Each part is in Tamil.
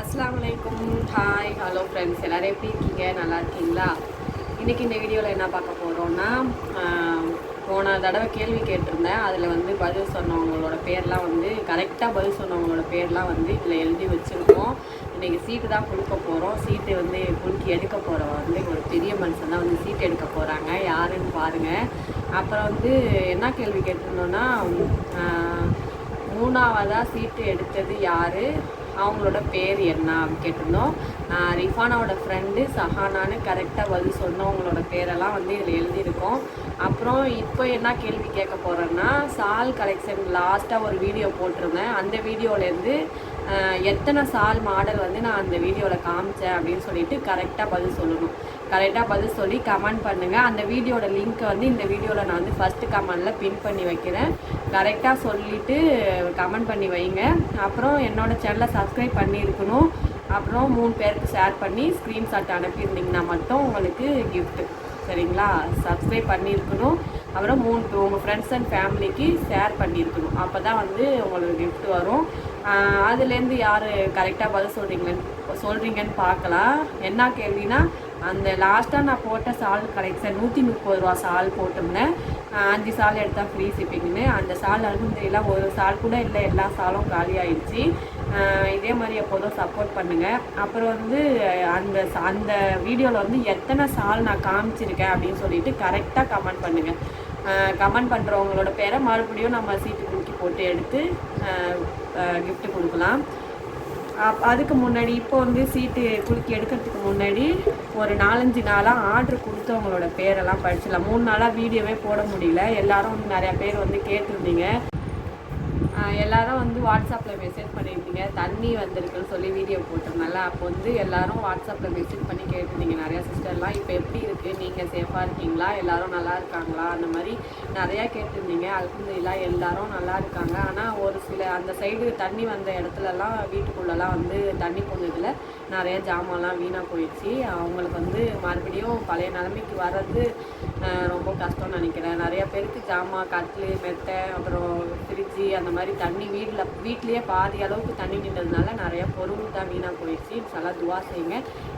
அஸ்லாம் வலைக்கும் ஹாய் ஹலோ ஃப்ரெண்ட்ஸ் எல்லோரும் எப்படி இருக்கீங்க? நல்லா இருக்கீங்களா? இன்றைக்கி இந்த வீடியோவில் என்ன பார்க்க போகிறோன்னா போன தடவை கேள்வி கேட்டிருந்தேன். அதில் வந்து பதில் சொன்னவங்களோட பேர்லாம் வந்து கரெக்டாக பதில் சொன்னவங்களோட பேர்லாம் வந்து இதில் எழுதி வச்சுருக்கோம். இன்றைக்கி சீட்டு தான் கொடுக்க போகிறோம் சீட்டு வந்து குலுக்கி எடுக்க போகிறவ வந்து ஒரு பெரிய மனுஷன் தான் வந்து சீட்டு எடுக்க போகிறாங்க யாருன்னு பாருங்கள் அப்புறம் வந்து என்ன கேள்வி கேட்டிருந்தோன்னா மூணாவதாக சீட்டு எடுத்தது யார்? அவங்களோட பேர் என்ன கேட்டிருந்தோம். ரிஃபானாவோட ஃப்ரெண்டு சஹானான்னு கரெக்டாக பதில் சொன்னவங்களோட பேரெல்லாம் வந்து இதில் எழுதியிருக்கோம். அப்புறம் இப்போ என்ன கேள்வி கேட்க போகிறேன்னா சால் கலெக்ஷன் லாஸ்ட்டாக ஒரு வீடியோ போட்டிருந்தேன். அந்த வீடியோலேருந்து எத்தனை சால் மாடல் வந்து நான் அந்த வீடியோவில் காமிச்சேன் அப்படின்னு சொல்லிட்டு கரெக்டாக பதில் சொல்லணும். கரெக்டாக பதில் சொல்லி கமெண்ட் பண்ணுங்கள் அந்த வீடியோட லிங்க்கை வந்து இந்த வீடியோவில் நான் வந்து ஃபஸ்ட்டு கமெண்டில் பின் பண்ணி வைக்கிறேன். கரெக்டாக சொல்லிவிட்டு கமெண்ட் பண்ணி வைங்க. அப்புறம் என்னோடய சேனலை சப்ஸ்கிரைப் பண்ணியிருக்கணும். அப்புறம் மூணு பேருக்கு ஷேர் பண்ணி ஸ்க்ரீன்ஷாட் அனுப்பியிருந்தீங்கன்னா மட்டும் உங்களுக்கு கிஃப்ட்டு சரிங்களா? சப்ஸ்கிரைப் பண்ணியிருக்கணும். அப்புறம் மூணு உங்கள் ஃப்ரெண்ட்ஸ் அண்ட் ஃபேமிலிக்கு ஷேர் பண்ணியிருக்கணும். அப்போ தான் வந்து உங்களுக்கு கிஃப்ட் வரும். அதுலேருந்து யார் கரெக்டாக பதில் சொல்கிறீங்களேன்னு சொல்கிறீங்கன்னு பார்க்கலாம். என்ன கேள்வினா அந்த லாஸ்ட்டாக நான் போட்ட சால் கலெக்ஷன் நூற்றி முப்பது ரூபா சால் போட்டிருந்தேன் அஞ்சு சால் எடுத்தால் ஃப்ரீ ஷிப்பிங்னு அந்த சால் அல்ஹம்துலில்லாஹ் ஒரு சால் கூட இல்லை எல்லா சாலும் காலி ஆயிடுச்சு. இதே மாதிரி எப்போதும் சப்போர்ட் பண்ணுங்கள் அப்புறம் வந்து அந்த அந்த வீடியோவில் வந்து எத்தனை சால் நான் காமிச்சிருக்கேன் அப்படின்னு சொல்லிட்டு கரெக்டாக கமெண்ட் பண்ணுங்கள் கமெண்ட் பண்ணுறவங்களோட பேரை மறுபடியும் நம்ம சீட்டு போட்டு எடுத்து கிஃப்ட் கொடுக்கலாம். அப் அதுக்கு முன்னாடி இப்போ வந்து சீட்டு குலுக்கி எடுக்கிறதுக்கு முன்னாடி ஒரு நாலஞ்சு நாளாக ஆர்டர் கொடுத்தவங்களோட பேரெல்லாம் படிச்சிடலாம். மூணு நாளாக வீடியோவே போட முடியல. எல்லாரும் வந்து நிறையா பேர் வந்து கேட்டிருந்தீங்க. எல்லாரும் வந்து வாட்ஸ்அப்பில் மெசேஜ் பண்ணியிருந்தீங்க தண்ணி வந்திருக்குன்னு சொல்லி வீடியோ போட்டிருந்தால அப்போ வந்து எல்லாரும் வாட்ஸ்அப்பில் மெசேஜ் பண்ணி கேட்டிருந்தீங்க. நிறையா சிஸ்டர்லாம் இப்போ எப்படி இருக்குது நீங்கள் சேஃபாக இருக்கீங்களா? எல்லாரும் நல்லா இருக்காங்களா? அந்த மாதிரி நிறையா கேட்டிருந்தீங்க. அல்ஹம்துல்லா எல்லாரும் நல்லா இருக்காங்க. ஆனால் ஒரு சில அந்த சைடு தண்ணி வந்த இடத்துலலாம் வீட்டுக்குள்ளெல்லாம் வந்து தண்ணி போனதில் நிறைய ஜாமான்லாம் வீணாக போயிடுச்சு. அவங்களுக்கு வந்து மறுபடியும் பழைய நிலைமைக்கு வர்றது ரொம்ப கஷ்டம்னு நினைக்கிறேன். நிறைய பேருக்கு ஜாமான் கட்லு மெத்தை அப்புறம் ஃப்ரிட்ஜு அந்த மாதிரி தண்ணி வீட்டில் வீட்லேயே பாதி அளவுக்கு தண்ணி நின்றதுனால நிறைய பொருள் தான் வீணாக போயிடுச்சு. நல்லா துவா செய்யுங்க.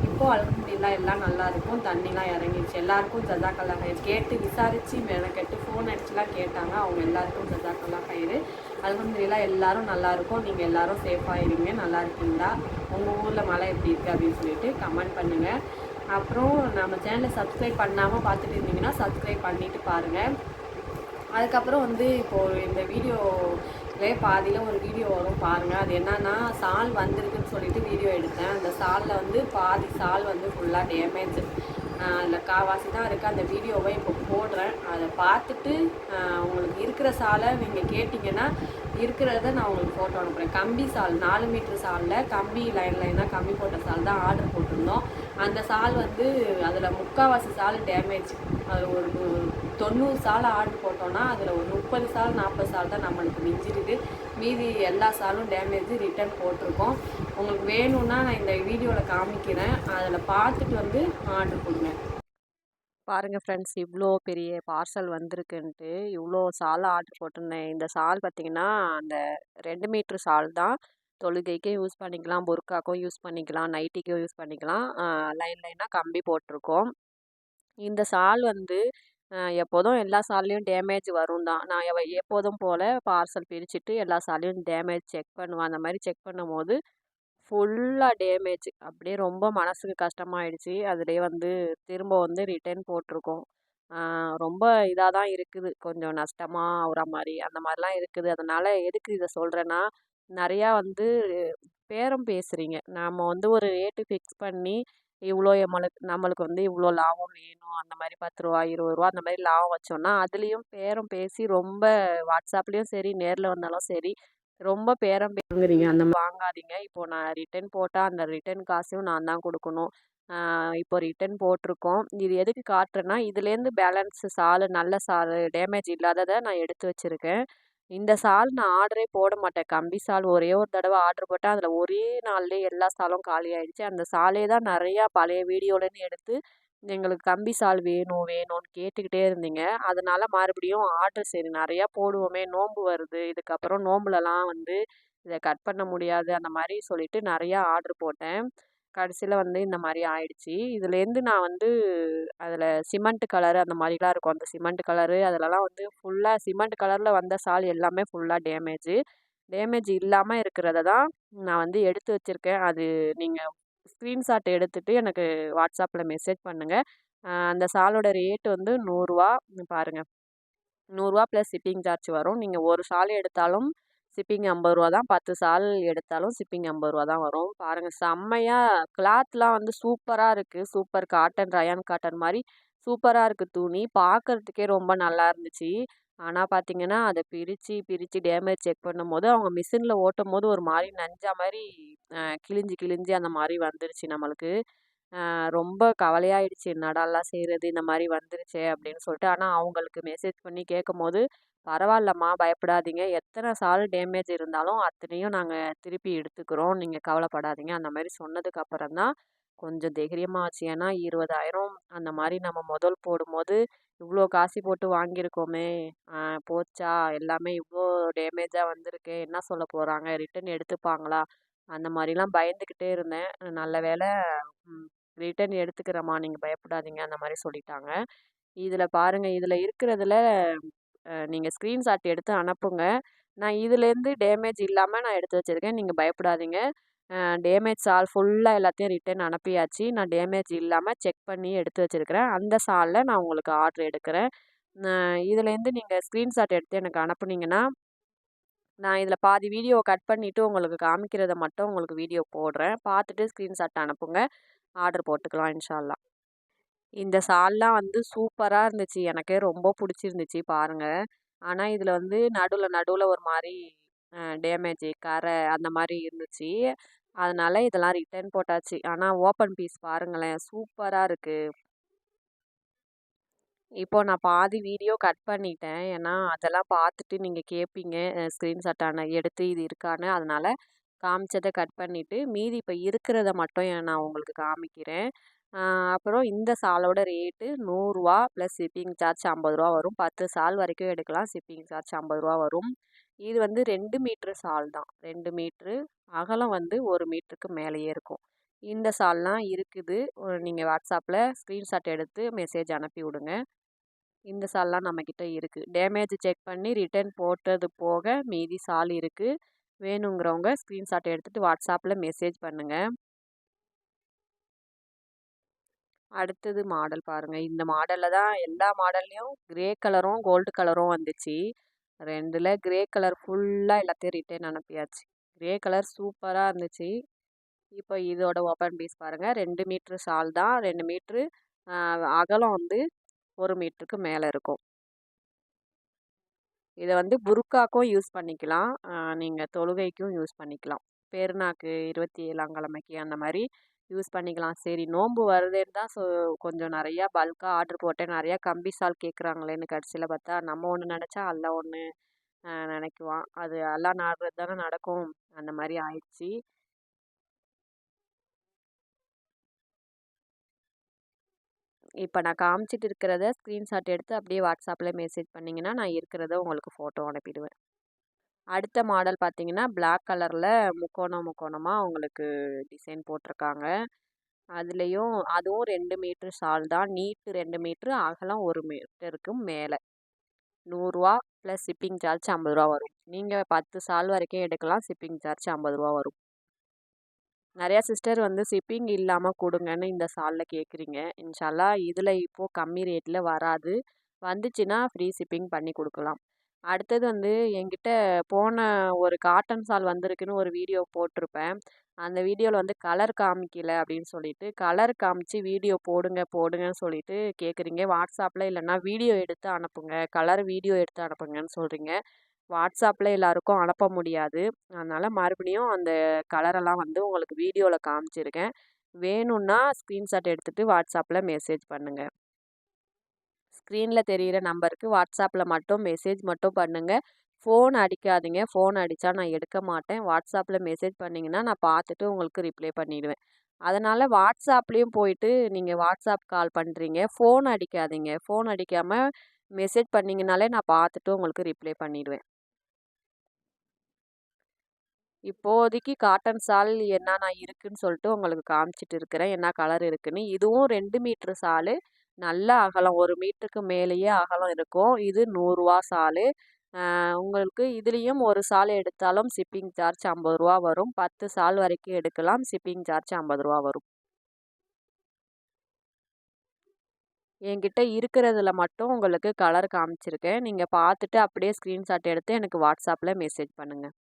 இப்போ அல்ஹம்துலில்லாஹ் எல்லாம் நல்லா இருக்கும். தண்ணிலாம் இறங்கிடுச்சு. எல்லாருக்கும் ஜஜாக்கல்லா கயிறு. கேட்டு விசாரித்து மெனக்கெட்டு ஃபோன் அடிச்சுலாம் கேட்டாங்க. அவங்க எல்லாருக்கும் ஜஜாக்கல்லா கயிறு. அல்ஹம்துலில்லாஹ் எல்லாரும் நல்லாயிருக்கும் நீங்கள் எல்லாரும் சேஃபாக இருங்க. நல்லா இருக்கீங்களா? உங்கள் ஊரில் மழை எப்படி இருக்குது அப்படின்னு சொல்லிட்டு கமெண்ட் பண்ணுங்கள் அப்புறம் நம்ம சேனலை சப்ஸ்கிரைப் பண்ணாமல் பார்த்துட்டு இருந்தீங்கன்னா சப்ஸ்கிரைப் பண்ணிவிட்டு பாருங்கள் அதுக்கப்புறம் வந்து இப்போது இந்த வீடியோலே பாதியில் ஒரு வீடியோ வரும் பாருங்கள் அது என்னன்னா சால் வந்திருக்குன்னு சொல்லிட்டு வீடியோ எடுத்தேன். அந்த சாலில் வந்து பாதி சால் வந்து ஃபுல்லாக டேமேஜ் அதில் காவாசி தான் இருக்குது அந்த வீடியோவை இப்போ போடுறேன். அதை பார்த்துட்டு உங்களுக்கு இருக்கிற சாலை நீங்கள் கேட்டிங்கன்னா இருக்கிறத நான் உங்களுக்கு ஃபோட்டோ அனுப்புகிறேன் கம்பி சால் நாலு மீட்ரு சாலில் கம்பி லைன் லைனாக கம்பி போட்ட சால் தான் ஆர்டர் போட்டிருந்தோம். அந்த சால் வந்து அதில் முக்கால்வாசி சால் டேமேஜ். அது ஒரு தொண்ணூறு சால் ஆர்டர் போட்டோன்னா அதில் ஒரு முப்பது சால் நாற்பது சால் தான் நம்மளுக்கு மிஞ்சிருக்கு மீதி எல்லா சாலும் டேமேஜ் ரிட்டர்ன் போட்டிருக்கோம். உங்களுக்கு வேணும்னா நான் இந்த வீடியோவில் காமிக்கிறேன். அதில் பார்த்துட்டு வந்து ஆர்டர் கொடுங்க. பாருங்கள் ஃப்ரெண்ட்ஸ் இவ்வளோ பெரிய பார்சல் வந்திருக்குன்ட்டு இவ்வளோ சால் ஆர்டர் போட்டிருந்தேன். இந்த சால் பார்த்தீங்கன்னா அந்த ரெண்டு மீட்ரு சால் தான். தொழுகைக்கும் யூஸ் பண்ணிக்கலாம் புர்காக்கும் யூஸ் பண்ணிக்கலாம் நைட்டிக்கும் யூஸ் பண்ணிக்கலாம். லைன் லைனாக கம்பி போட்டிருக்கோம். இந்த சால் வந்து எப்போதும் எல்லா சால்லையும் டேமேஜ் வரும் தான். நான் எப்போதும் போல் பார்சல் பிரிச்சுட்டு எல்லா சால்லையும் டேமேஜ் செக் பண்ணுவேன். அந்த மாதிரி செக் பண்ணும்போது ஃபுல்லாக டேமேஜ். அப்படியே ரொம்ப மனசுக்கு கஷ்டமாயிடுச்சு. அதுலேயே வந்து திரும்ப வந்து ரிட்டர்ன் போட்டிருக்கோம். ரொம்ப இதாக தான் இருக்குது. கொஞ்சம் நஷ்டமாக ஆகிற மாதிரி அந்த மாதிரிலாம் இருக்குது. அதனால் எதுக்கு இதை சொல்கிறேன்னா நிறையா வந்து பேரம் பேசுகிறீங்க நாம் வந்து ஒரு ரேட்டு ஃபிக்ஸ் பண்ணி இவ்வளோ எம்மளுக்கு நம்மளுக்கு வந்து இவ்வளோ லாபம் வேணும். அந்த மாதிரி பத்து ரூபா இருபது ரூபா அந்த மாதிரி லாபம் வச்சோன்னா அதுலேயும் பேரம் பேசி ரொம்ப வாட்ஸ்அப்லேயும் சரி நேரில் வந்தாலும் சரி ரொம்ப பேரம் பேசுங்கிறீங்க அந்த வாங்காதீங்க. இப்போ நான் ரிட்டர்ன் போட்டால் அந்த ரிட்டர்ன் காசையும் நான் தான் கொடுக்கணும். இப்போ ரிட்டர்ன் போட்டிருக்கோம். இது எதுக்கு காட்டுறேன்னா இதுலேருந்து பேலன்ஸு சால் நல்ல சால் டேமேஜ் இல்லாததை நான் எடுத்து வச்சுருக்கேன். இந்த சால் நான் ஆர்டரே போட மாட்டேன். கம்பி சால் ஒரே ஒரு தடவை ஆர்டர் போட்டேன் அதில் ஒரே நாள்லேயே எல்லா சாலும் காலி ஆயிடுச்சு. அந்த சாலே தான் நிறையா பழைய வீடியோலேருந்து எடுத்து எங்களுக்கு கம்பி சால் வேணும் வேணும்னு கேட்டுக்கிட்டே இருந்தீங்க. அதனால் மறுபடியும் ஆர்டர் சரி நிறையா போடுவோமே நோன்பு வருது இதுக்கப்புறம் நோம்புலலாம் வந்து இதை கட் பண்ண முடியாது அந்த மாதிரி சொல்லிட்டு நிறையா ஆர்ட்ரு போட்டேன். கடைசியில் வந்து இந்த மாதிரி ஆயிடுச்சு. இதுலேருந்து நான் வந்து அதில் சிமெண்ட் கலரு அந்த மாதிரிலாம் இருக்கும். அந்த சிமெண்ட் கலரு அதிலலாம் வந்து ஃபுல்லாக சிமெண்ட் கலரில் வந்த சால் எல்லாமே ஃபுல்லாக டேமேஜு. டேமேஜ் இல்லாமல் இருக்கிறத தான் நான் வந்து எடுத்து வச்சுருக்கேன். அது நீங்கள் ஸ்க்ரீன்ஷாட் எடுத்துகிட்டு எனக்கு வாட்ஸ்அப்பில் மெசேஜ் பண்ணுங்கள் அந்த சாலோட ரேட்டு வந்து நூறுரூவா பாருங்கள் நூறுரூவா ப்ளஸ் ஷிப்பிங் சார்ஜ் வரும். நீங்கள் ஒரு ஷால் எடுத்தாலும் ஷிப்பிங் ஐம்பது ரூபா தான் பத்து சால் எடுத்தாலும் ஷிப்பிங் ஐம்பது ரூபா தான் வரும். பாருங்கள் செம்மையாக கிளாத்லாம் வந்து சூப்பராக இருக்குது சூப்பர் காட்டன் ரயான் காட்டன் மாதிரி சூப்பராக இருக்குது துணி. பார்க்குறதுக்கே ரொம்ப நல்லா இருந்துச்சு. ஆனால் பார்த்தீங்கன்னா அதை பிரித்து பிரித்து டேமேஜ் செக் பண்ணும்போது அவங்க மிஷினில் ஓட்டும் போது ஒரு மாதிரி நஞ்சா மாதிரி கிழிஞ்சி கிழிஞ்சி அந்த மாதிரி வந்துருச்சு நம்மளுக்கு. ரொம்ப கவலையாயிடுச்சு. என்னடாலாம் செய்கிறது இந்த மாதிரி வந்துருச்சே அப்படின்னு சொல்லிட்டு. ஆனால் அவங்களுக்கு மெசேஜ் பண்ணி கேட்கும்போது பரவாயில்லம்மா பயப்படாதீங்க. எத்தனை சால் டேமேஜ் இருந்தாலும் அத்தனையும் நாங்கள் திருப்பி எடுத்துக்கிறோம். நீங்கள் கவலைப்படாதீங்க. அந்த மாதிரி சொன்னதுக்கு அப்புறம் தான் கொஞ்சம் தைரியமாச்சு ஏன்னா இருபதாயிரம் அந்த மாதிரி நம்ம முதல் போடும்போது இவ்வளோ காசு போட்டு வாங்கியிருக்கோமே. போச்சா? எல்லாமே இவ்வளோ டேமேஜாக வந்திருக்கு. என்ன சொல்ல போகிறாங்க ரிட்டன் எடுத்துப்பாங்களா? அந்த மாதிரிலாம் பயந்துக்கிட்டே இருந்தேன். நல்ல வேலை ரிட்டர்ன் எடுத்துக்கிறேம்மா நீங்கள் பயப்படாதீங்க அந்த மாதிரி சொல்லிட்டாங்க. இதில் பாருங்கள் இதில் இருக்கிறதுல நீங்கள் ஸ்க்ரீன்ஷாட் எடுத்து அனுப்புங்க. நான் இதுலேருந்து டேமேஜ் இல்லாமல் நான் எடுத்து வச்சுருக்கேன் நீங்கள் பயப்படாதீங்க. டேமேஜ் சால் ஃபுல்லாக எல்லாத்தையும் ரிட்டர்ன் அனுப்பியாச்சு. நான் டேமேஜ் இல்லாமல் செக் பண்ணி எடுத்து வச்சுருக்கிறேன். அந்த சாலில் நான் உங்களுக்கு ஆர்டர் எடுக்கிறேன். இதுலேருந்து நீங்கள் ஸ்க்ரீன்ஷாட் எடுத்து எனக்கு அனுப்புனீங்கன்னா நான் இதில் பாதி வீடியோ கட் பண்ணிவிட்டு உங்களுக்கு காமிக்கிறத மட்டும் உங்களுக்கு வீடியோ போடுறேன். பார்த்துட்டு ஸ்க்ரீன்ஷாட் அனுப்புங்க. ஆர்டர் போட்டுக்கலாம் இன்ஷால்லா இந்த சால்லாம் வந்து சூப்பராக இருந்துச்சு. எனக்கே ரொம்ப பிடிச்சிருந்துச்சு பாருங்கள் ஆனால் இதில் வந்து நடுவில் நடுவில் ஒரு மாதிரி டேமேஜ் கரை அந்த மாதிரி இருந்துச்சு. அதனால் இதெல்லாம் ரிட்டர்ன் போட்டாச்சு. ஆனால் ஓப்பன் பீஸ் பாருங்களேன் சூப்பராக இருக்குது இப்போ நான் பாதி வீடியோ கட் பண்ணிட்டேன். ஏன்னா அதெல்லாம் பார்த்துட்டு நீங்கள் கேட்பீங்க ஸ்க்ரீன்ஷாட்டான எடுத்து இது இருக்கான்னு. அதனால் காமிச்சதை கட் பண்ணிவிட்டு மீதி இப்போ இருக்கிறத மட்டும் நான் உங்களுக்கு காமிக்கிறேன். அப்புறம் இந்த சாலோட ரேட்டு நூறுரூவா ப்ளஸ் ஷிப்பிங் சார்ஜ் ஐம்பது ரூபா வரும். பத்து சால் வரைக்கும் எடுக்கலாம். ஷிப்பிங் சார்ஜ் ஐம்பது ரூபா வரும். இது வந்து ரெண்டு மீட்ரு சால் தான். ரெண்டு மீட்ரு. அகலம் வந்து ஒரு மீட்டருக்கு மேலேயே இருக்கும். இந்த சால்லாம் இருக்குது. நீங்கள் வாட்ஸ்அப்பில் ஸ்க்ரீன்ஷாட் எடுத்து மெசேஜ் அனுப்பி விடுங்க இந்த சால்லாம் நம்மக்கிட்ட இருக்குது டேமேஜ் செக் பண்ணி ரிட்டர்ன் போட்டது போக மீதி சால் இருக்குது வேணுங்கிறவங்க ஸ்க்ரீன்ஷாட் எடுத்துகிட்டு வாட்ஸ்அப்பில் மெசேஜ் பண்ணுங்கள் அடுத்தது மாடல் பாருங்கள் இந்த மாடலில் தான் எல்லா மாடல்லையும் க்ரே கலரும் கோல்டு கலரும் வந்துச்சு. ரெண்டில் க்ரே கலர் ஃபுல்லாக எல்லாத்தையும் ரிட்டர்ன் அனுப்பியாச்சு. க்ரே கலர் சூப்பராக இருந்துச்சு. இப்போ இதோட ஓப்பன் பீஸ் பாருங்கள் ரெண்டு மீட்ரு ஷால் தான். ரெண்டு மீட்ரு அகலம் வந்து ஒரு மீட்டருக்கு மேலே இருக்கும். இதை வந்து புருக்காக்கும் யூஸ் பண்ணிக்கலாம். நீங்கள் தொழுகைக்கும் யூஸ் பண்ணிக்கலாம். பெருநாக்கு இருபத்தி ஏழாம் கிழமைக்கு அந்த மாதிரி யூஸ் பண்ணிக்கலாம். சரி நோன்பு வருதுன்னு தான் ஸோ கொஞ்சம் நிறையா பல்காக ஆர்ட்ரு போட்டேன். நிறையா கம்பி சால் கேட்குறாங்களேன்னு கடைசியில் பார்த்தா நம்ம ஒன்று நினச்சா அல்ல ஒன்று நினைக்குவான். அது எல்லாம் நாடுறது தானே நடக்கும். அந்த மாதிரி ஆயிடுச்சு. இப்போ நான் காமிச்சிட்டு இருக்கிறத ஸ்க்ரீன்ஷாட் எடுத்து அப்படியே வாட்ஸ்அப்பில் மெசேஜ் பண்ணிங்கன்னா நான் இருக்கிறத உங்களுக்கு ஃபோட்டோ அனுப்பிடுவேன். அடுத்த மாடல் பார்த்தீங்கன்னா பிளாக் கலரில் முக்கோணம் முக்கோணமாக உங்களுக்கு டிசைன் போட்டிருக்காங்க. அதுலேயும் அதுவும் ரெண்டு மீட்ரு ஷால் தான். நீட்டு ரெண்டு மீட்ரு அகலம் ஒரு மீட்டருக்கு மேலே. நூறுரூவா ப்ளஸ் ஷிப்பிங் சார்ஜ் ஐம்பது ரூபா வரும். நீங்கள் பத்து சால் வரைக்கும் எடுக்கலாம். ஷிப்பிங் சார்ஜ் ஐம்பது ரூபா வரும். நிறையா சிஸ்டர் வந்து ஷிப்பிங் இல்லாமல் கொடுங்கன்னு இந்த சாலில் கேட்குறீங்க இன்ஷால்லா இதில் இப்போது கம்மி ரேட்டில் வராது. வந்துச்சுன்னா ஃப்ரீ ஷிப்பிங் பண்ணி கொடுக்கலாம். அடுத்தது வந்து என்கிட்ட போன ஒரு காட்டன் சால் வந்திருக்குன்னு ஒரு வீடியோ போட்டிருப்பேன். அந்த வீடியோவில் வந்து கலர் காமிக்கல அப்படின்னு சொல்லிட்டு கலர் காமிச்சு வீடியோ போடுங்க போடுங்கன்னு சொல்லிட்டு கேட்குறீங்க வாட்ஸ்அப்பில் இல்லைன்னா வீடியோ எடுத்து அனுப்புங்க. கலர் வீடியோ எடுத்து அனுப்புங்கன்னு சொல்கிறீங்க வாட்ஸ்அப்பில் எல்லாருக்கும் அனுப்ப முடியாது. அதனால் மறுபடியும் அந்த கலரெல்லாம் வந்து உங்களுக்கு வீடியோவில் காமிச்சிருக்கேன். வேணும்னா ஸ்க்ரீன்ஷாட் எடுத்துகிட்டு வாட்ஸ்அப்பில் மெசேஜ் பண்ணுங்கள் ஸ்க்ரீனில் தெரிகிற நம்பருக்கு வாட்ஸ்அப்பில் மட்டும் மெசேஜ் மட்டும் பண்ணுங்கள் ஃபோன் அடிக்காதீங்க. ஃபோன் அடித்தா நான் எடுக்க மாட்டேன். வாட்ஸ்அப்பில் மெசேஜ் பண்ணிங்கன்னா நான் பார்த்துட்டு உங்களுக்கு ரிப்ளை பண்ணிடுவேன். அதனால் வாட்ஸ்அப்லேயும் போயிட்டு நீங்கள் வாட்ஸ்அப் கால் பண்ணுறீங்க ஃபோன் அடிக்காதீங்க. ஃபோன் அடிக்காமல் மெசேஜ் பண்ணிங்கனாலே நான் பார்த்துட்டு உங்களுக்கு ரிப்ளை பண்ணிவிடுவேன் இப்போதைக்கு காட்டன் சால் என்னென்ன இருக்குன்னு சொல்லிட்டு உங்களுக்கு காமிச்சிட்டு இருக்கிறேன். என்ன கலர் இருக்குன்னு. இதுவும் ரெண்டு மீட்ரு சால் நல்ல அகலம். ஒரு மீட்டருக்கு மேலேயே அகலம் இருக்கும். இது நூறுரூவா சால் உங்களுக்கு இதுலேயும் ஒரு சால் எடுத்தாலும் ஷிப்பிங் சார்ஜ் ஐம்பது ரூபா வரும். பத்து சால் வரைக்கும் எடுக்கலாம். ஷிப்பிங் சார்ஜ் ஐம்பது ரூபா வரும். என்கிட்ட இருக்கிறதுல மட்டும் உங்களுக்கு கலர் காமிச்சிருக்கேன். நீங்கள் பார்த்துட்டு அப்படியே ஸ்க்ரீன்ஷாட் எடுத்து எனக்கு வாட்ஸ்அப்பில் மெசேஜ் பண்ணுங்கள்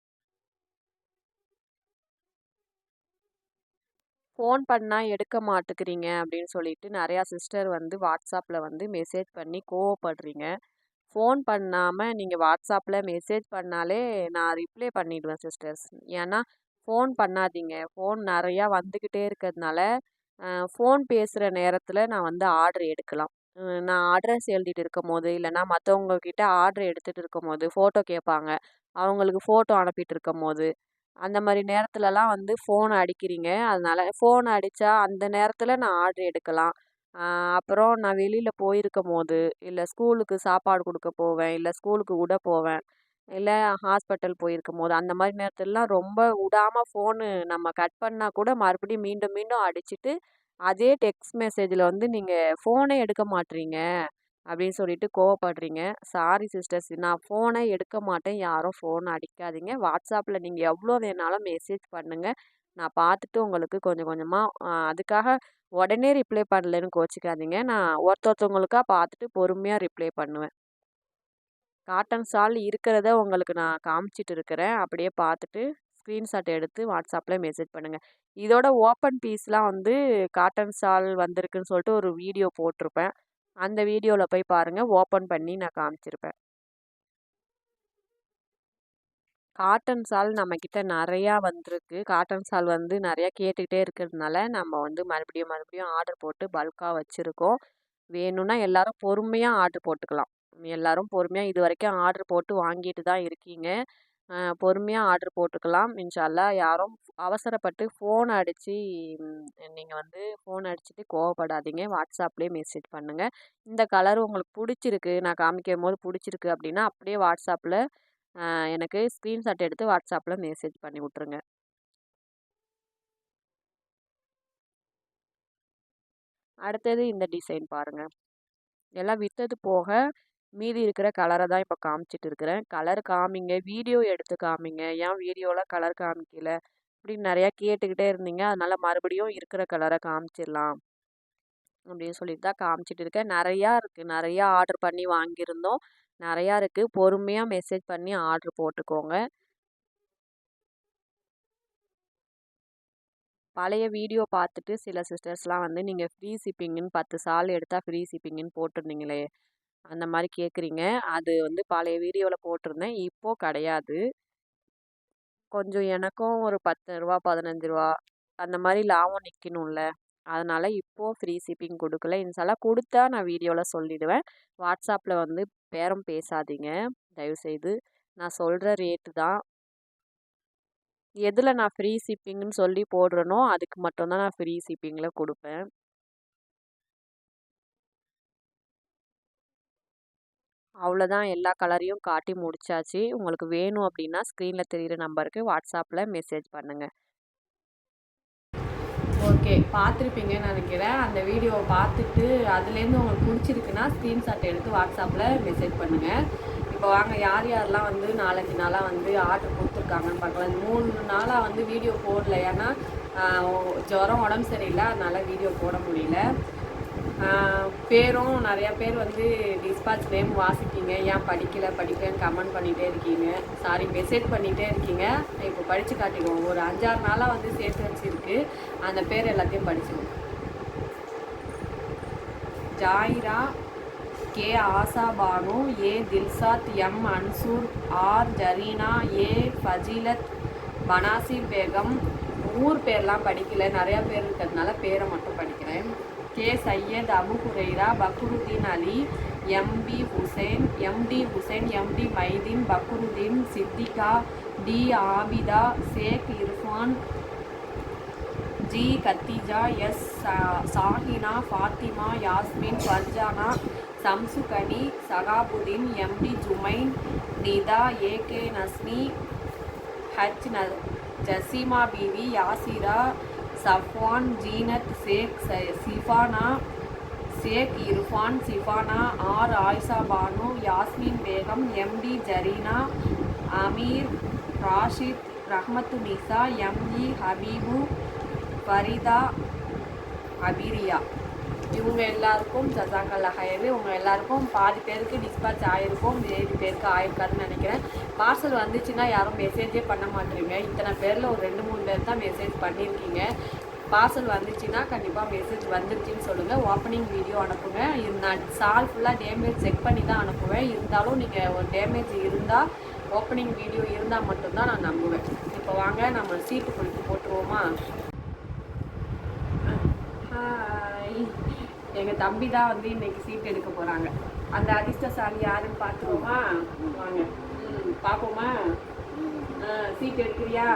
ஃபோன் பண்ணால் எடுக்க மாட்டேங்கிறீங்க அப்படின்னு சொல்லிட்டு நிறையா சிஸ்டர் வந்து வாட்ஸ்அப்பில் வந்து மெசேஜ் பண்ணி கோவப்படுறீங்க. ஃபோன் பண்ணாமல் நீங்கள் வாட்ஸ்அப்பில் மெசேஜ் பண்ணாலே நான் ரிப்ளை பண்ணிவிடுவேன் சிஸ்டர்ஸ். ஏன்னா ஃபோன் பண்ணாதீங்க. ஃபோன் நிறையா வந்துக்கிட்டே இருக்கிறதுனால ஃபோன் பேசுகிற நேரத்தில் நான் வந்து ஆர்டர் எடுக்கலாம். நான் அட்ரஸ் எழுதிட்டு இருக்கும் போது இல்லைனா மற்றவங்கக்கிட்ட ஆர்டர் எடுத்துகிட்டு இருக்கும் போது ஃபோட்டோ கேட்பாங்க. அவங்களுக்கு ஃபோட்டோ அனுப்பிட்டு இருக்கும் போது அந்த மாதிரி நேரத்துலலாம் வந்து ஃபோன் அடிக்கிறீங்க. அதனால் ஃபோன் அடித்தா அந்த நேரத்தில் நான் ஆர்டர் எடுக்கலாம். அப்புறம் நான் வெளியில் போயிருக்கும் போது இல்லை ஸ்கூலுக்கு சாப்பாடு கொடுக்க போவேன் இல்லை ஸ்கூலுக்கு விட போவேன் இல்லை ஹாஸ்பிட்டல் போயிருக்கும் போது அந்த மாதிரி நேரத்துலலாம் ரொம்ப விடாமல் ஃபோனு நம்ம கட் பண்ணால் கூட மறுபடியும் மீண்டும் மீண்டும் அடிச்சுட்டு அதே டெக்ஸ்ட் மெசேஜில் வந்து நீங்கள் ஃபோனே எடுக்க மாட்றீங்க. அப்படின்னு சொல்லிட்டு கோவப்படுறீங்க. சாரி சிஸ்டர்ஸ் நான் ஃபோனை எடுக்க மாட்டேன். யாரும் ஃபோன் அடிக்காதீங்க. வாட்ஸ்அப்பில் நீங்கள் எவ்வளோ வேணாலும் மெசேஜ் பண்ணுங்கள் நான் பார்த்துட்டு உங்களுக்கு கொஞ்சம் கொஞ்சமாக அதுக்காக உடனே ரிப்ளை பண்ணலன்னு கோச்சிக்காதீங்க. நான் ஒருத்தொருத்தவங்களுக்காக பார்த்துட்டு பொறுமையாக ரிப்ளை பண்ணுவேன். காட்டன் சால் இருக்கிறத உங்களுக்கு நான் காமிச்சிட்டு இருக்கிறேன். அப்படியே பார்த்துட்டு ஸ்க்ரீன்ஷாட் எடுத்து வாட்ஸ்அப்பில் மெசேஜ் பண்ணுங்கள் இதோட ஓப்பன் பீஸ்லாம் வந்து காட்டன் சால் வந்திருக்குன்னு சொல்லிட்டு ஒரு வீடியோ போட்டிருப்பேன். அந்த வீடியோவில் போய் பாருங்கள் ஓப்பன் பண்ணி நான் காமிச்சிருப்பேன். காட்டன் சால் நம்மக்கிட்ட நிறையா வந்திருக்கு. காட்டன் சால் வந்து நிறையா கேட்டுக்கிட்டே இருக்கிறதுனால நம்ம வந்து மறுபடியும் மறுபடியும் ஆர்டர் போட்டு பல்காக வச்சுருக்கோம். வேணும்னா எல்லோரும் பொறுமையாக ஆர்டர் போட்டுக்கலாம். எல்லோரும் பொறுமையாக இது வரைக்கும் ஆர்டர் போட்டு வாங்கிட்டு தான் இருக்கீங்க. பொறுமையாக ஆர்டர் போட்டுக்கலாம். இன்ஷால்லா யாரும் அவசரப்பட்டு ஃபோன் அடித்து நீங்கள் வந்து ஃபோன் அடிச்சுட்டு கோவப்படாதீங்க. வாட்ஸ்அப்லேயே மெசேஜ் பண்ணுங்கள் இந்த கலர் உங்களுக்கு பிடிச்சிருக்கு நான் காமிக்கும் போது பிடிச்சிருக்கு அப்படின்னா அப்படியே வாட்ஸ்அப்பில் எனக்கு ஸ்க்ரீன்ஷாட் எடுத்து வாட்ஸ்அப்பில் மெசேஜ் பண்ணி விட்ருங்க அடுத்தது இந்த டிசைன் பாருங்கள் எல்லாம் விற்றது போக மீதி இருக்கிற கலரை தான் இப்போ காமிச்சிட்டு இருக்கிறேன். கலர் காமிங்க வீடியோ எடுத்து காமிங்க. ஏன் வீடியோவில் கலர் காமிக்கல? அப்படின்னு நிறையா கேட்டுக்கிட்டே இருந்தீங்க. அதனால் மறுபடியும் இருக்கிற கலரை காமிச்சிடலாம் அப்படின்னு சொல்லிட்டு தான் காமிச்சிட்டு இருக்கேன். நிறையா இருக்குது நிறையா ஆர்டர் பண்ணி வாங்கியிருந்தோம். நிறையா இருக்குது பொறுமையாக மெசேஜ் பண்ணி ஆர்டர் போட்டுக்கோங்க. பழைய வீடியோ பார்த்துட்டு சில சிஸ்டர்ஸ்லாம் வந்து நீங்கள் ஃப்ரீ ஷிப்பிங்குன்னு பத்து சால் எடுத்தால் ஃப்ரீ ஷிப்பிங்குன்னு போட்டிருந்தீங்களே. அந்த மாதிரி கேட்குறீங்க. அது வந்து பழைய வீடியோவில் போட்டிருந்தேன். இப்போது கிடையாது. கொஞ்சம் எனக்கும் ஒரு பத்து ரூபா பதினஞ்சு ரூபா அந்த மாதிரி லாபம் நிற்கணும்ல அதனால் இப்போது ஃப்ரீ ஷிப்பிங் கொடுக்கல. இன்சாலாக கொடுத்தா நான் வீடியோவில் சொல்லிவிடுவேன் வாட்ஸ்அப்பில் வந்து பேரம் பேசாதீங்க. தயவுசெய்து நான் சொல்கிற ரேட்டு தான். எதில் நான் ஃப்ரீ ஷிப்பிங்னு சொல்லி போடுறேனோ அதுக்கு மட்டும்தான் நான் ஃப்ரீ ஷிப்பிங்கில் கொடுப்பேன். அவ்வளோதான் எல்லா கலரையும் காட்டி முடிச்சாச்சு. உங்களுக்கு வேணும் அப்படின்னா ஸ்க்ரீனில் தெரிகிற நம்பருக்கு வாட்ஸ்அப்பில் மெசேஜ் பண்ணுங்கள் ஓகே பார்த்துருப்பீங்கன்னு நினைக்கிறேன். அந்த வீடியோவை பார்த்துட்டு அதுலேருந்து உங்களுக்கு பிடிச்சிருக்குன்னா ஸ்க்ரீன்ஷாட் எடுத்து வாட்ஸ்அப்பில் மெசேஜ் பண்ணுங்கள் இப்போ வாங்க யார் யாரெல்லாம் வந்து நாலஞ்சு நாளாக வந்து ஆர்டர் கொடுத்துருக்காங்கன்னு பார்க்கலாம். மூணு நாளாக வந்து வீடியோ போடல. ஏன்னா ஜுரம் உடம்பு சரியில்லை. அதனால் வீடியோ போட முடியல. பேரும் நிறையா பேர் வந்து டிஸ்பாச் நேம் வாசிப்பீங்க ஏன் படிக்கலை? படிக்கலன்னு கமெண்ட் பண்ணிகிட்டே இருக்கீங்க. சாரி மெசேஜ் பண்ணிகிட்டே இருக்கீங்க. இப்போ படித்து காட்டிக்குவோம் ஒரு அஞ்சாறு நாளாக வந்து சேர்த்து வச்சுருக்கு. அந்த பேர் எல்லாத்தையும் படிச்சுக்கோங்க Zaira K Asha Banu A Dilshad M Ansoor R Zareena A Fazeelath Banasi Begum. ஊர் பேர்லாம் படிக்கல. நிறையா பேர் இருக்கிறதுனால பேரை மட்டும் படிக்கிறேன். K. Syed Abu Huraira Fakruddin Ali M P Hussain M D Hussain M D Mydeen Fakruddin Siddiqa T. Abida Sheikh Irfan G. Khadija S. Shahina Fathima Yasmin Farzana Samsugani Sahabudeen M D Jumain Nida A K Nasmi H. ந. ஜசீமா பீவி யாசிரா சஃப்வான் ஜீனத் ஷேக் ச- Shifana Sheikh Irfan Shifana R Ayisha Banu Yasmin Begum M D Zareena Ameer Rashid Rahmath Nisa M E Habibu Farida Abiriya. இவங்க எல்லாருக்கும் ஜசாக்கல்லா ஹயரு இவங்க எல்லாருக்கும் பாதி பேருக்கு டிஸ்பேச் ஆயிருக்கும் ஏழு பேருக்கு ஆயிருக்காதுன்னு நினைக்கிறேன். பார்சல் வந்துச்சுன்னா யாரும் மெசேஜே பண்ண மாட்டீங்க. இத்தனை பேரில் ஒரு ரெண்டு மூணு பேர் தான் மெசேஜ் பண்ணியிருக்கீங்க. பார்சல் வந்துச்சுன்னா கண்டிப்பாக மெசேஜ் வந்துருச்சுன்னு சொல்லுங்கள் ஓப்பனிங் வீடியோ அனுப்புங்க. நான் சால் ஃபுல்லாக டேமேஜ் செக் பண்ணி தான் அனுப்புவேன். இருந்தாலும் நீங்கள் ஒரு டேமேஜ் இருந்தால் ஓப்பனிங் வீடியோ இருந்தால் மட்டும்தான் நான் நம்புவேன். இப்போ வாங்க நம்ம சீட்டு குளித்து போட்டுருவோமா? ஹாய் எங்கள் தம்பி தான் வந்து இன்னைக்கு சீட் எடுக்க போகிறாங்க அந்த அதிர்ஷ்டசாலி யாருன்னு பார்த்துருவோமா வாங்க. ம் பார்ப்போமா? சீட் எடுக்கிறியா?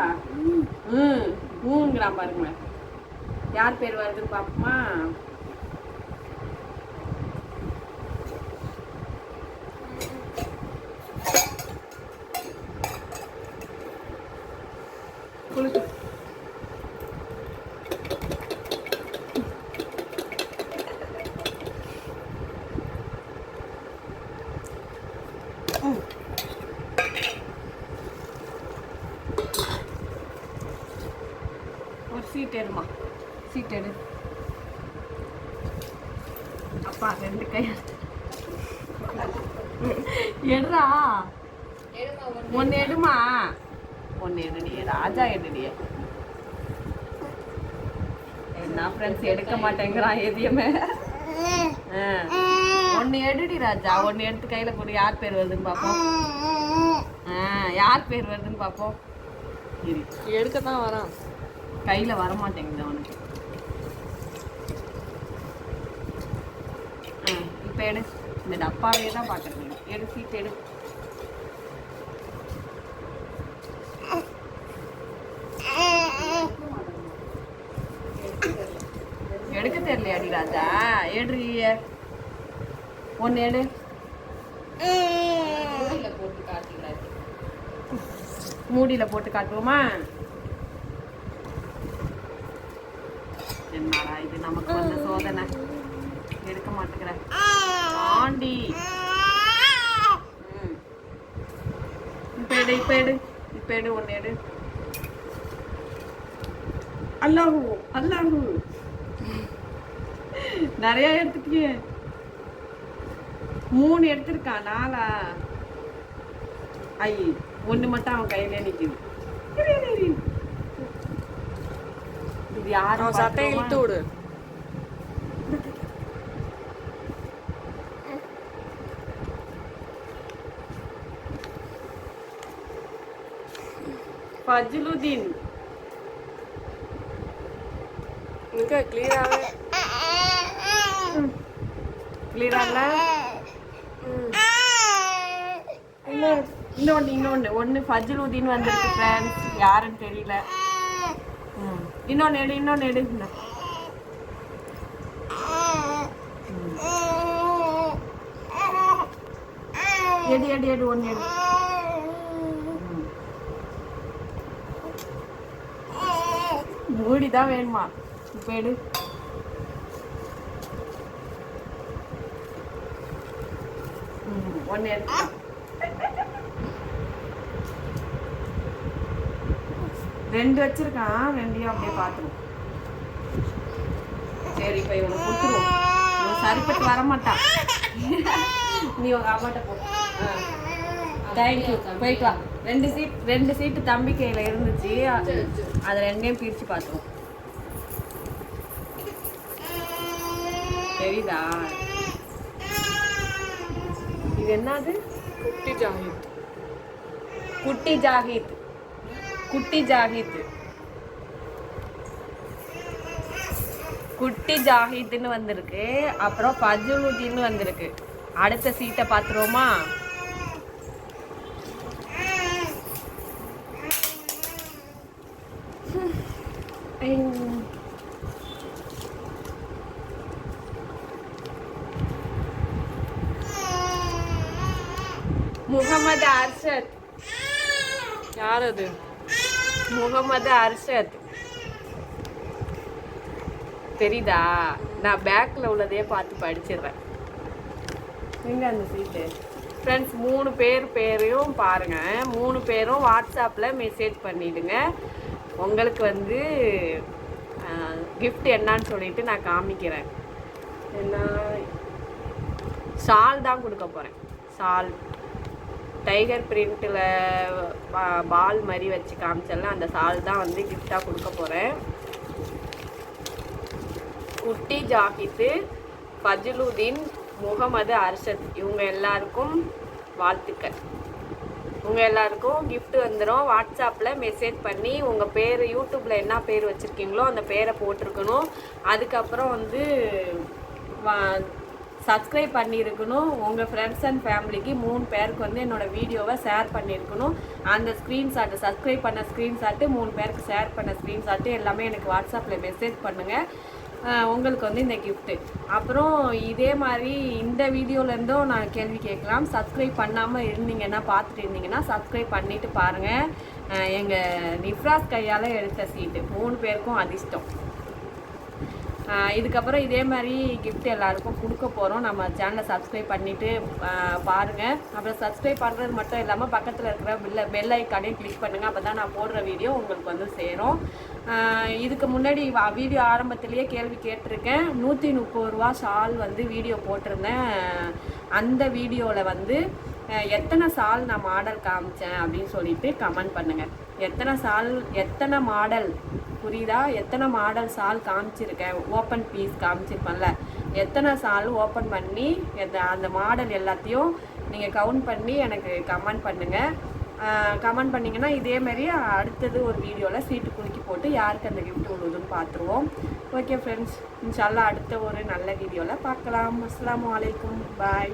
ம் ஊங்கிறான் பாருங்க. யார் பேர் வருதுன்னு பார்ப்போமா குளிச்சு ஒரு சீட் எடுமா சீட் எடு அப்பா ரெண்டு கை எடுறா. ஒன்று எடுமா? ஒன்று எடுடி ராஜா எடுடி என்ன ஃப்ரெண்ட்ஸ் எடுக்க மாட்டேங்கிறான் எதையுமே. ஒன்று எடுடி ராஜா ஒன்று எடுத்து கையில் கொடு. யார் பேர் வருதுன்னு பார்ப்போம் ஆ யார் பேர் வருதுன்னு பார்ப்போம் எடுக்க தான் வரான். கையில் வரமாட்டேங்குது அவனுக்கு ஆ இப்போ எடு. இந்த டப்பாவே தான் பார்க்குறேன் எடு சீட் எடு. எடுக்க தெரியலையாடி ராஜா. எடுறி. ஒன்று எடு. போட்டு மூடியில் போட்டு காட்டுவோமா? என்னடா இது? நமக்கு வந்த சோதனை. எடுக்க மாட்டேங்கிற. ஆண்டி. இப்ப எடு இப்ப எடு இப்ப எடு ஒன்று எடு. அல்லாஹூ அல்லாஹூ. நிறைய எடுத்துட்டியே. மூணு எடுத்திருக்கான் நாளா ஐ ஒன்று மட்டும் அவன் கையிலே நிற்குது. இது யாரும் சட்டையை இழுத்து விடு. ஃபஜ்லுதீன் இங்க கிளியராகவே கிளியரா இன்னொன்று இன்னொன்று ஒன்று ஃபஜ்லுதீன் வந்திருக்கு ஃப்ரெண்ட்ஸ் யாருன்னு தெரியல இன்னொன்று எடு இன்னொன்று எடு எடு எடு எடு ஒன்று எடு மூடி தான் வேணுமா? இப்போ எடு. ஒன்று எடுத்துக்கலாம் ரெண்டு வச்சிருக்கான் ரெண்டையும் அப்படியே பார்த்துருவோம் சரி இப்போ இவனை கொடுத்துருவோம். இவன் சரிப்பட்டு வர மாட்டான் நீ உங்க அம்மாட்ட போ. தேங்க்யூ போயிட்டு வா. ரெண்டு சீட் ரெண்டு சீட்டு தம்பி கையில் இருந்துச்சு. அதை ரெண்டையும் பிரித்து பார்த்துருவோம். தெரியுதா? இது என்னது? குட்டி ஜாகித். குட்டி ஜாகித். குட்டி ஜாகித். குட்டி ஜாகித்னு வந்திருக்கு. அப்புறம் ஃபஜுலுதீன் வந்திருக்கு. அடுத்த சீட்டை பார்த்துருவோமா முகமது அர்ஷத் யார் அது முகமது அர்ஷத் தெரியுதா நான் பேக்கில் உள்ளதையே பார்த்து படிச்சிடுறேன் எங்கே அந்த சீட்டு ஃப்ரெண்ட்ஸ் மூணு பேர் பேரையும் பாருங்கள் மூணு பேரும் வாட்ஸ்அப்பில் மெசேஜ் பண்ணிவிடுங்க உங்களுக்கு வந்து கிஃப்ட் என்னன்னு சொல்லிட்டு நான் காமிக்கிறேன் என்ன ஷால் தான் கொடுக்க போகிறேன் ஷால் டைகர் பிரிண்ட்டில் பால் மாதிரி வச்சு காமிச்சல அந்த சால் தான் வந்து கிஃப்டாக கொடுக்க போகிறேன் குட்டி ஜாகித்து ஃபஜ்லுதீன் முகமது அர்ஷத் இவங்க எல்லாருக்கும் வாழ்த்துக்கள். உங்கள் எல்லாருக்கும் கிஃப்ட் வந்துடும் வாட்ஸ்அப்பில் மெசேஜ் பண்ணி உங்கள் பேர் யூடியூப்பில் என்ன பேர் வச்சுருக்கீங்களோ அந்த பேரை போட்டிருக்கணும். அதுக்கப்புறம் வந்து சப்ஸ்கிரைப் பண்ணியிருக்கணும். உங்கள் ஃப்ரெண்ட்ஸ் அண்ட் ஃபேமிலிக்கு மூணு பேருக்கு வந்து என்னோடய வீடியோவை ஷேர் பண்ணியிருக்கணும். அந்த ஸ்க்ரீன்ஷாட்டு சப்ஸ்கிரைப் பண்ண ஸ்க்ரீன்ஷாட்டு மூணு பேருக்கு ஷேர் பண்ண ஸ்க்ரீன்ஷாட்டு எல்லாமே எனக்கு வாட்ஸ்அப்பில் மெசேஜ் பண்ணுங்கள் உங்களுக்கு வந்து இந்த கிஃப்ட்டு அப்புறம் இதே மாதிரி இந்த வீடியோலேருந்தும் நான் கேள்வி கேட்கலாம். சப்ஸ்கிரைப் பண்ணாமல் இருந்தீங்கன்னா பார்த்துட்டு இருந்தீங்கன்னா சப்ஸ்கிரைப் பண்ணிவிட்டு பாருங்கள் எங்கள் நிஃப்ராஸ் கையால் எடுத்த சீட்டு மூணு பேருக்கும் அதிர்ஷ்டம். இதுக்கப்புறம் இதே மாதிரி கிஃப்ட் எல்லாருக்கும் கொடுக்க போகிறோம் நம்ம சேனலை சப்ஸ்கிரைப் பண்ணிவிட்டு பாருங்கள் அப்புறம் சப்ஸ்கிரைப் பண்ணுறது மட்டும் இல்லாமல் பக்கத்தில் இருக்கிற பெல்ல பெல் ஐக்கானையும் கிளிக் பண்ணுங்கள் அப்போ தான் நான் போடுற வீடியோ உங்களுக்கு வந்து சேரும். இதுக்கு முன்னாடி வீடியோ ஆரம்பத்திலேயே கேள்வி கேட்டிருக்கேன். நூற்றி முப்பது ரூபா ஷால் வந்து வீடியோ போட்டிருந்தேன். அந்த வீடியோவில் வந்து எத்தனை சால் நான் மாடல் காமிச்சேன் அப்படின்னு சொல்லிட்டு கமெண்ட் பண்ணுங்கள் எத்தனை சால் எத்தனை மாடல் புரியுதா? எத்தனை மாடல் சால் காமிச்சிருக்கேன்? ஓப்பன் பீஸ் காமிச்சிருப்பேன்ல. எத்தனை சால் ஓப்பன் பண்ணி எத்த- அந்த மாடல் எல்லாத்தையும் நீங்கள் கவுண்ட் பண்ணி எனக்கு கமெண்ட் பண்ணுங்கள் கமெண்ட் பண்ணிங்கன்னா இதே அடுத்தது ஒரு வீடியோவில் சீட்டு குலுக்கி போட்டு யாருக்கு அந்த கிஃப்ட் விழுதுன்னு பார்த்துருவோம் ஓகே ஃப்ரெண்ட்ஸ் இன்ஷால்லாம் அடுத்த ஒரு நல்ல வீடியோவில் பார்க்கலாம் அஸ்லாம் அலைக்கும். பாய்